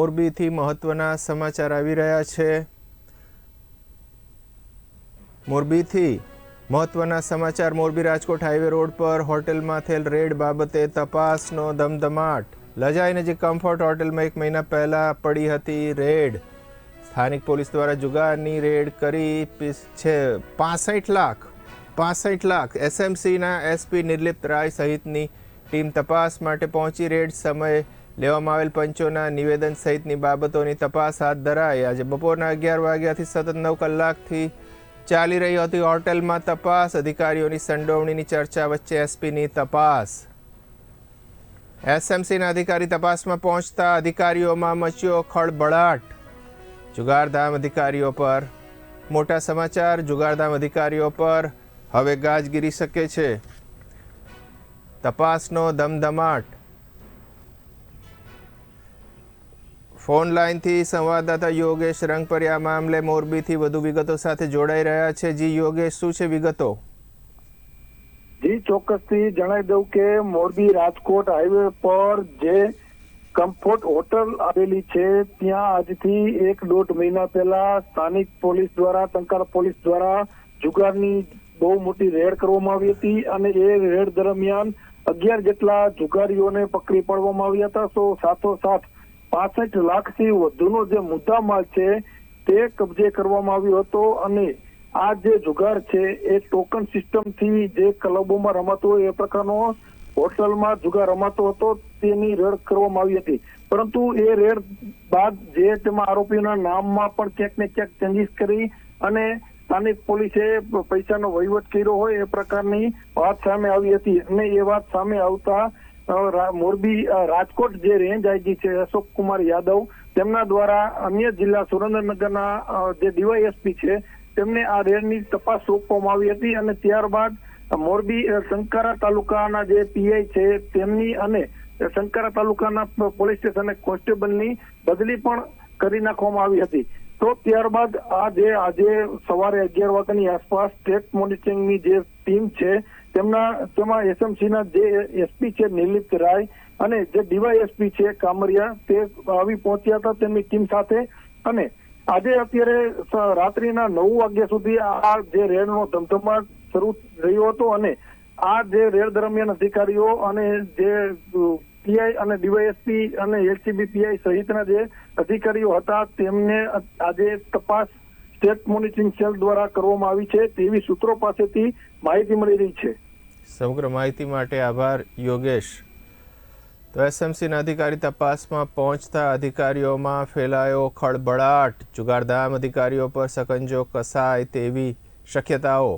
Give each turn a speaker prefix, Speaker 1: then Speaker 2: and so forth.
Speaker 1: મોરબીથી મહત્વના સમાચાર આવી રહ્યા છે. મોરબીથી મહત્વના સમાચાર, મોરબી રાજકોટ હાઈવે રોડ પર હોટેલમાં થયેલ રેડ બાબતે તપાસનો ધમધમાટ. લજાઈ નજીક કમ્ફર્ટ હોટેલમાં એક મહિના પહેલા પડી હતી રેડ. સ્થાનિક પોલીસ દ્વારા જુગારની રેડ કરી છે પાસઠ લાખ પાસઠ લાખ એસએમસીના એસપી નિર્લિપ્ત રાય સહિતની ટીમ તપાસ માટે પહોંચી રેડ સમયે લેવામાં આવેલ પંચોના નિવેદન સહિતની બાબતોની તપાસ હાથ ધરાઈ. આજે બપોરના અગિયાર વાગ્યાથી સતત નવ કલાકથી ચાલી રહી હતી હોટેલમાં તપાસ. અધિકારીઓની સંડોવણીની ચર્ચા વચ્ચે એસપીની તપાસ. એસએમસીના અધિકારી તપાસમાં પહોંચતા અધિકારીઓમાં મચ્યો ખળબળાટ જુગારધામ અધિકારીઓ પર મોટા સમાચાર. જુગારધામ અધિકારીઓ પર હવે ગાજ ગીરી શકે છે. તપાસનો ધમધમાટ. ફોન લાઇનથી સંવાદદાતા યોગેશ રંગપરિયા મામલે મોરબીથી વધુ વિગતો સાથે જોડાઈ રહ્યા છે. જી યોગેશ, શું છે વિગતો?
Speaker 2: જી, ચોક્કસથી જણાવી દઉં કે મોરબી રાજકોટ હાઈવે પર જે કમ્ફર્ટ હોટલ આવેલી છે, ત્યાં આજથી એક દોઢ મહિના પહેલા સ્થાનિક પોલીસ દ્વારા, ટંકાર પોલીસ દ્વારા જુગારની બહુ મોટી રેડ કરવામાં આવી હતી અને એ રેડ દરમિયાન અગિયાર જેટલા જુગારીઓને પકડી પાડવામાં આવ્યા હતા. તો સાથોસાથ પાસઠ લાખથી વધુનો જે મુદ્દામાલ છે, તે કબજે કરવામાં આવ્યો હતો અને આ જે જુગાર છે, એ ટોકન સિસ્ટમથી જે ક્લબોમાં રમાતો હોય, એ પ્રકારનો હોટલમાં જુગાર રમાતો હતો, તેની રેડ કરવામાં આવી હતી. પરંતુ એ રેડ બાદ જે તેમાં આરોપીના નામમાં પણ ક્યાંક ને ક્યાંક ચેન્જીસ કરી અને સ્થાનિક પોલીસે પૈસાનો વહીવટ કર્યો હોય, એ પ્રકારની વાત સામે આવી હતી. અને એ વાત સામે આવતા મોરબી રાજકોટ જે રેન્જ આઈજી છે, અશોક કુમાર યાદવ, તેમના દ્વારા અન્ય જિલ્લા સુરેન્દ્રનગરના જે ડીવાયએસપી છે, તેમને આ રેડની તપાસ સોંપવામાં આવી હતી અને ત્યારબાદ મોરબી શંકારા તાલુકાના જે પીઆઈ છે, તેમની અને શંકારા તાલુકાના પોલીસ સ્ટેશન કોન્સ્ટેબલની બદલી પણ કરી નાખવામાં આવી હતી. તો ત્યારબાદ આ જે આજે સવારે અગિયાર વાગ્યાની આસપાસ સ્ટેટ મોનિટરિંગની જે ટીમ છે, તેમના, તેમાં એસએમસીના જે એસપી છે નિર્લિપ્ત રાય અને જે ડીવાયએસપી છે કામરિયા, તે આવી પહોંચ્યા હતા તેમની ટીમ સાથે. અને આજે અત્યારે રાત્રિના નવ વાગ્યા સુધી આ જે રેડનો ધમધમાટ શરૂ રહ્યો હતો અને આ જે રેડ દરમિયાન અધિકારીઓ અને જે પીઆઈ અને ડીવાયએસપી અને એલસીબી પીઆઈ સહિતના જે અધિકારીઓ હતા, તેમને આજે તપાસ સ્ટેટ મોનિટરિંગ સેલ દ્વારા કરવામાં આવી છે. તેવી સૂત્રો પાસેથી માહિતી મળી રહી છે.
Speaker 1: સમગ્ર માહિતી માટે આભાર, યોગેશ. તો એસએમસીના અધિકારી તપાસમાં પહોંચતા અધિકારીઓમાં ફેલાયો ખળબળાટ જુગારધામ અધિકારીઓ પર સકંજો કસાય તેવી શક્યતાઓ.